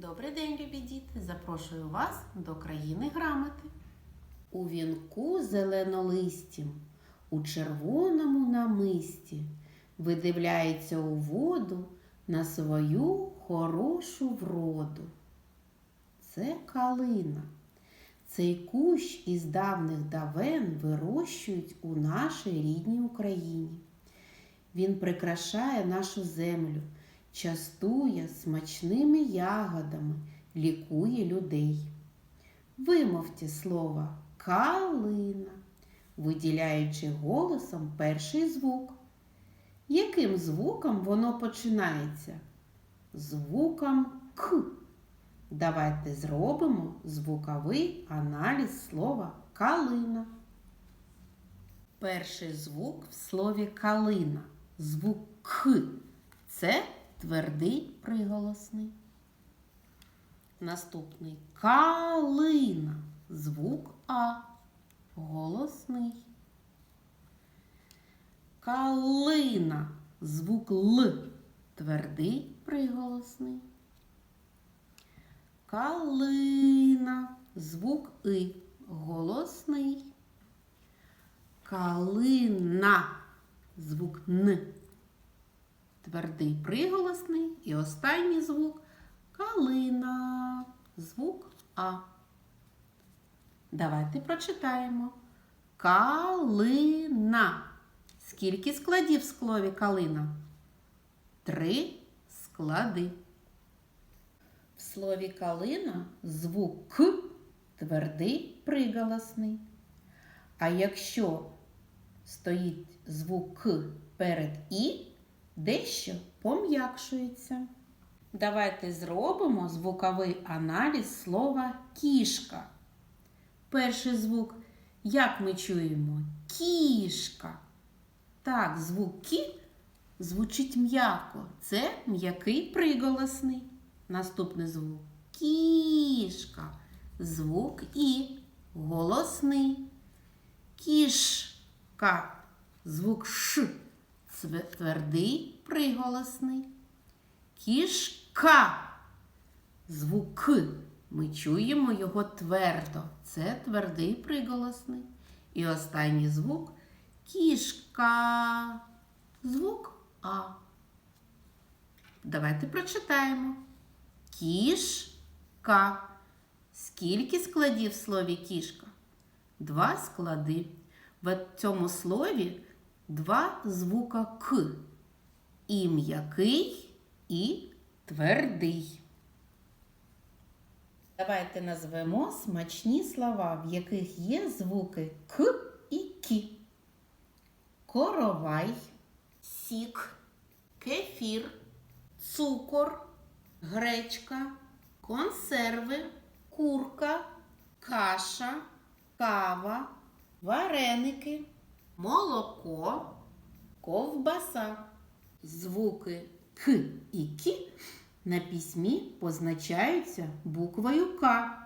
Добрий день, любі діти! Запрошую вас до країни грамоти. У вінку зеленолистім, у червоному намисті видивляється у воду на свою хорошу вроду. Це калина. Цей кущ із давних давен вирощують у нашій рідній Україні. Він прикрашає нашу землю, частує смачними ягодами, лікує людей. Вимовте слово калина, виділяючи голосом перший звук. Яким звуком воно починається? Звуком К. Давайте зробимо звуковий аналіз слова калина. Перший звук в слові калина. Звук К. Це твердий приголосний. Наступний калина. Звук А. Голосний. Калина. Звук Л. Твердий приголосний. Калина. Звук И. Голосний. Калина. Звук Н. Твердий приголосний. І останній звук калина. Звук А. Давайте прочитаємо. Калина. Скільки складів в слові калина? Три склади. В слові калина звук К твердий приголосний. А якщо стоїть звук К перед І, дещо пом'якшується. Давайте зробимо звуковий аналіз слова кішка. Перший звук, як ми чуємо? Кішка. Так, звук кі звучить м'яко. Це м'який приголосний. Наступний звук кішка. Звук І. Голосний. Кішка. Звук Ш. Твердий приголосний. Кішка. Звук К. Ми чуємо його твердо. Це твердий приголосний. І останній звук кішка. Звук А. Давайте прочитаємо. Кішка. Скільки складів в слові кішка? Два склади. В цьому слові два звука К. І м'який, і твердий. Давайте назвемо смачні слова, в яких є звуки К і Кі. Коровай, сік, кефір, цукор, гречка, консерви, курка, каша, кава, вареники, молоко, ковбаса. Звуки К і Кі на письмі позначаються буквою К.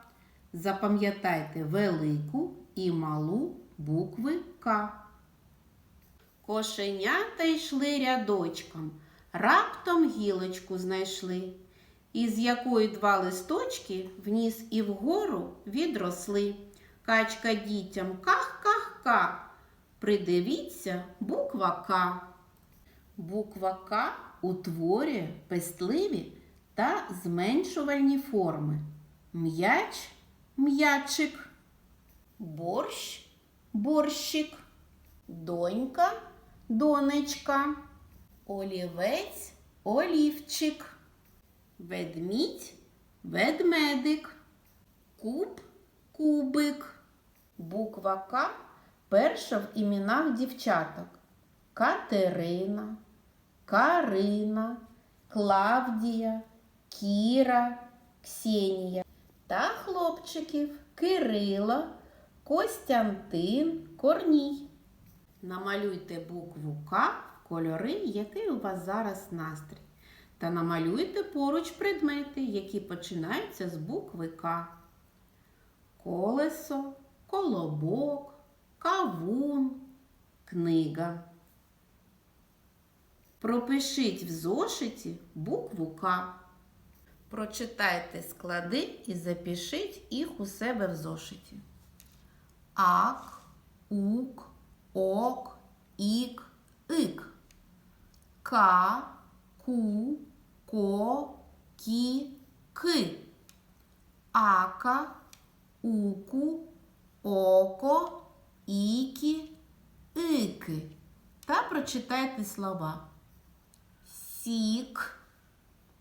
Запам'ятайте велику і малу букви К. Кошенята йшли рядочком, раптом гілочку знайшли, із якої два листочки вниз і вгору відросли. Качка дітям ках-ках-ка. Придивіться буква К. Буква К утворює пестливі та зменшувальні форми. М'яч м'ячик, борщ борщик, донька донечка, олівець олівчик, ведмідь ведмедик, куб кубик. Буква К перша в іменах дівчаток. Катерина, Карина, Клавдія, Кіра, Ксенія та хлопчиків Кирило, Костянтин, Корній. Намалюйте букву К в кольори, який у вас зараз настрій. Та намалюйте поруч предмети, які починаються з букви К. Колесо, колобок, кавун, книга. Пропишіть в зошиті букву К. Прочитайте склади і запишіть їх у себе в зошиті. Ак, ук, ок, ік, ик. Ка, ку, ко, кі, ки. Ака, уку, око, ікі, ики. Та прочитайте слова. Сік,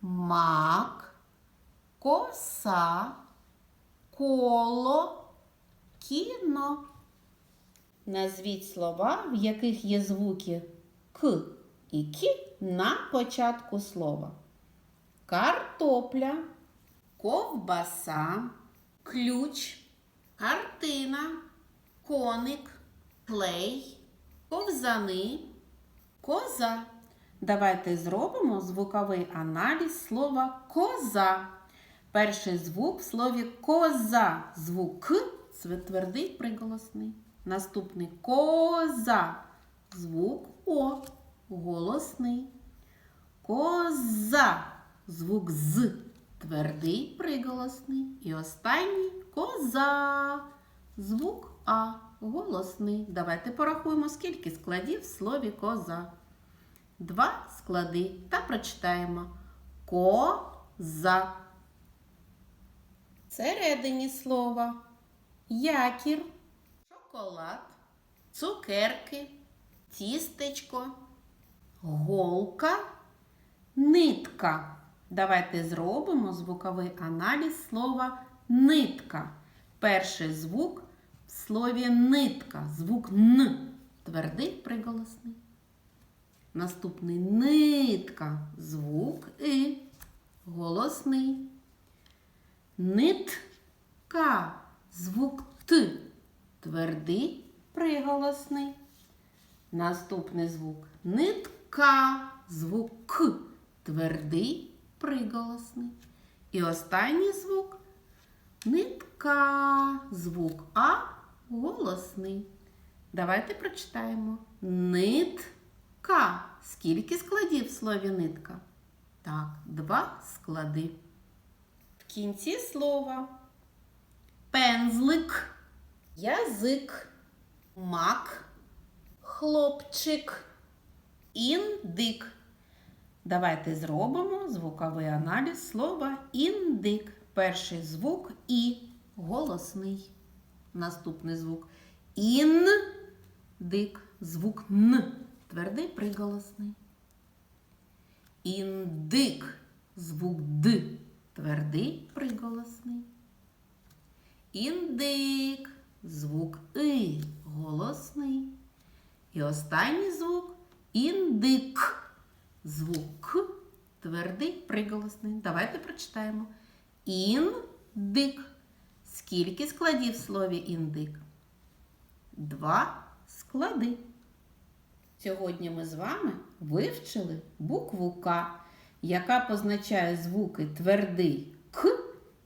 мак, коса, коло, кіно. Назвіть слова, в яких є звуки К і Кі на початку слова. Картопля, ковбаса, ключ, картина, коник, клей, ковзани, коза. Давайте зробимо звуковий аналіз слова коза. Перший звук в слові коза. Звук К це твердий приголосний. Наступний коза. Звук О. Голосний. Коза. Звук З. Твердий приголосний. І останній коза. Звук А. Голосний. Давайте порахуємо, скільки складів в слові коза. Два склади та прочитаємо коза. Всередині слова якір, шоколад, цукерки, тістечко, голка, нитка. Давайте зробимо звуковий аналіз слова нитка. Перший звук слові нитка. Звук Н. Твердий приголосний. Наступний нитка. Звук И. Голосний. Нитка. Звук Т. Твердий приголосний. Наступний звук нитка. Звук К. Твердий приголосний. І останній звук нитка. Звук А голосний. Давайте прочитаємо. Нитка. Скільки складів в слові нитка? Так, два склади. В кінці слова пензлик, язик, мак, хлопчик, індик. Давайте зробимо звуковий аналіз слова індик. Перший звук І голосний. Наступний звук індик. Звук Н. Твердий приголосний. Індик. Звук Д. Твердий приголосний. Індик. Звук И. Голосний. І останній звук індик. Звук К. Твердий приголосний. Давайте прочитаємо. Індик. Скільки складів в слові індик? Два склади. Сьогодні ми з вами вивчили букву К, яка позначає звуки твердий К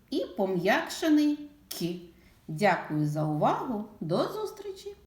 і пом'якшений К. Дякую за увагу. До зустрічі!